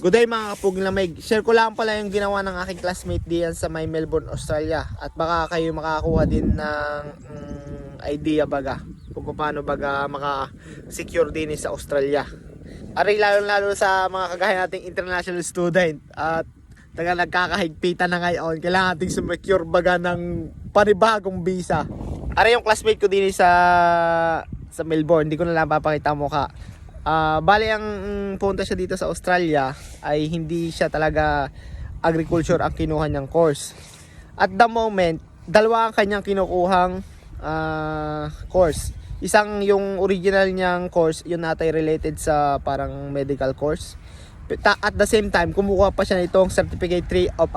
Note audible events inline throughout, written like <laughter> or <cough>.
Good day mga kapuging lamig. Share ko lang pala yung ginawa ng aking classmate diyan sa may Melbourne, Australia. At baka kayo makakakuha din ng mm, idea baga kung paano baga maka-secure din sa Australia. Aray lalo lalo sa mga kagaya nating international student at taga nagkakahigpitan na ngayon. Kailangan nating sumecure baga ng panibagong visa. Aray yung classmate ko din sa sa Melbourne. Hindi ko na lang papakita mukha. Ah, bali ang mm, punta siya dito sa Australia ay hindi siya talaga agriculture ang kinuha niyang course. At the moment, dalawa ang kanyang kinukuhang ah, course. Isang yung original niyang course, yun natay related sa parang medical course. At the same time, kumukuha pa siya nitong Certificate 3 of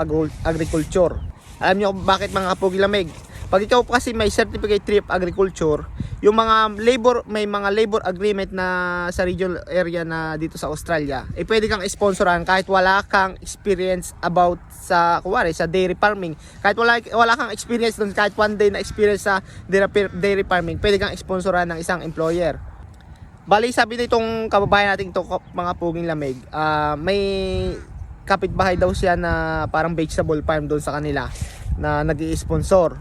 Agriculture. Alam niyo bakit mga kapog lamig? Pag ikaw kasi may Certificate 3 of Agriculture, yung mga labor, may mga labor agreement na sa regional area na dito sa Australia, eh pwede kang sponsoran kahit wala kang experience about sa, kuwari, sa dairy farming. Kahit wala, wala kang experience doon, kahit one day na experience sa dairy, farming, pwede kang sponsoran ng isang employer. Bali, sabi nitong kababayan nating to mga puging lamig, ah, may kapitbahay daw siya na parang vegetable farm doon sa kanila na nag sponsor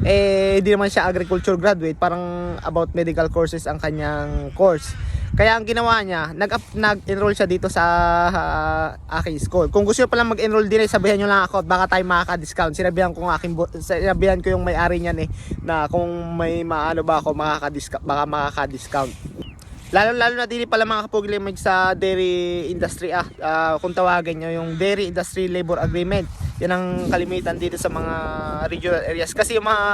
Eh, hindi naman siya agriculture graduate, parang about medical courses ang kanyang course. Kaya ang ginawa niya, nag nag-enroll siya dito sa ah, aking school. Kung gusto niyo pala mag-enroll din, eh, sabihan niyo lang ako at baka tayo makaka-discount. Sinabihan ko ng aking sinabihan ko yung may-ari niyan eh na kung may maano ba ako makaka-discount, baka makaka-discount. Lalo lalo na din pala mga kapuglimig sa dairy industry ah, ah, kung tawagan nyo yung dairy industry labor agreement. Yan ang kalimitan dito sa mga regional areas kasi yung mga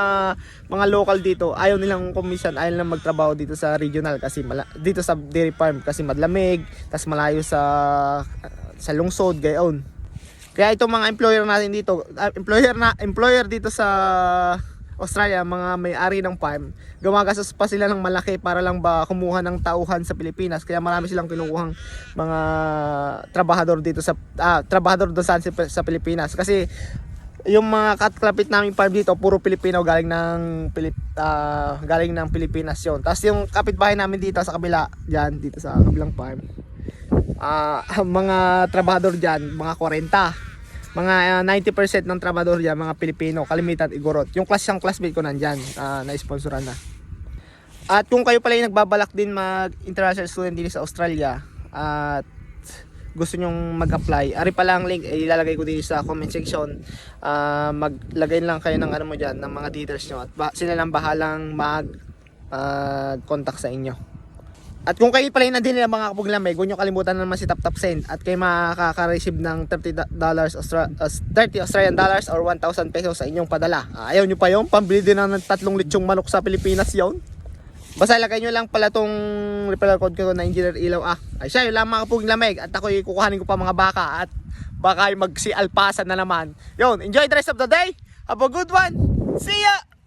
mga local dito ayaw nilang kumisan ayaw nilang magtrabaho dito sa regional kasi mala, dito sa dairy farm kasi madlamig, tas malayo sa sa lungsod gayon. Kaya itong mga employer natin dito, ah, employer na employer dito sa Australia, mga may-ari ng farm, gumagastos pa sila ng malaki para lang ba kumuha ng tauhan sa Pilipinas. Kaya marami silang kinukuhang mga trabahador dito sa ah, trabahador doon sa, sa Pilipinas kasi yung mga katlapit naming farm dito puro Pilipino galing ng Pilip, ah, galing ng Pilipinas yon. Tapos yung kapitbahay namin dito sa kabila, diyan dito sa kabilang farm. Ah, <laughs> mga trabahador diyan, mga 40 mga ah, 90% ng trabador diyan mga Pilipino, kalimitan igorot. Yung class yung classmate ko nandiyan, ah, na-sponsoran na. At kung kayo pala yung nagbabalak din mag international student din sa Australia at gusto nyong mag-apply, ari pala ang link eh, ilalagay ko din sa comment section. Ah, maglagay lang kayo ng ano mo diyan, ng mga details nyo at ba, sila lang bahalang mag ah, contact sa inyo. At kung kayo pala yung nandun nila mga kapuglamay, huwag nyo kalimutan na naman si Tap Tap Send at kayo makaka-receive ng 30 dollars Austra- as- 30 Australian dollars or 1,000 pesos sa inyong padala. Ah, ayaw nyo pa yung pambili din ng tatlong litsong manok sa Pilipinas yon. Basta ilagay nyo lang pala tong referral code ko na Engineer Ilaw ah. Ay siya, yun lang mga kapuglamay at ako kukuhanin ko pa mga baka at baka ay magsi alpasa na naman. Yon, enjoy the rest of the day. Have a good one. See ya!